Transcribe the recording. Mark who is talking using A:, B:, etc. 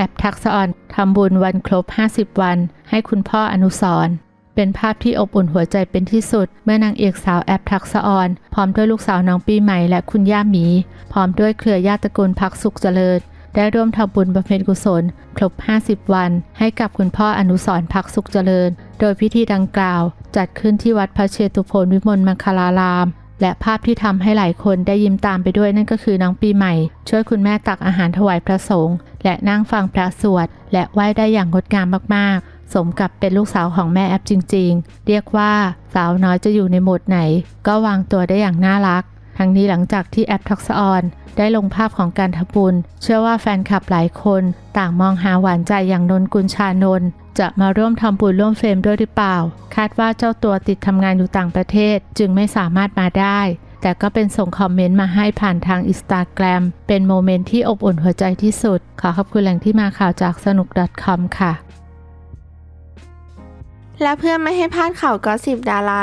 A: แอปทักษออนทำบุญวันครบ 50 วัน ให้คุณพ่ออนุสรเป็นภาพที่อบอุ่นหัวใจเป็นที่สุด เมื่อนางเอกสาวแอปทักษออน พร้อมด้วยลูกสาวน้องปีใหม่และคุณย่าหมี พร้อมด้วยเครือญาติตระกูลพักสุขเจริญ ได้ร่วมทำบุญบำเพ็ญกุศล ครบ 50 วัน ให้กับคุณพ่ออนุสรพักสุขเจริญ โดยพิธีดังกล่าว จัดขึ้นที่วัดพระเชตุพนวิมลมังคลาราม และภาพที่ทำให้หลายคนได้ยิ้มตามไปด้วยนั่นก็คือน้องปีใหม่ ช่วยคุณแม่ตักอาหารถวายพระสงฆ์และนั่งฟังพระสวด และไหว้ได้อย่างงดงามมากๆ สมกับเป็นลูกสาวของแม่แอปจริง ๆ เรียกว่าสาวน้อยจะอยู่ในโหมดไหน ก็วางตัวได้อย่างน่ารัก ทั้งนี้หลังจากที่แอปทักษออนได้ลงภาพของการทำบุญ เชื่อว่าแฟนคลับหลายคนต่างมองหาหวานใจอย่างนนกุลชานนจะมาร่วมทำบุญร่วมเฟรมด้วยหรือเปล่า คาดว่าเจ้าตัวติดทำงานอยู่ต่างประเทศ จึงไม่สามารถมาได้ แต่ก็เป็นส่งคอมเมนต์มาให้ผ่านทางอินสตาแกรมเป็นโมเมนต์ที่อบอุ่นหัวใจที่สุด ขอขอบคุณแหล่งที่มาข่าวจากสนุก .com ค่ะ
B: และเพื่อไม่ให้พลาดข่าวก็สิบดารา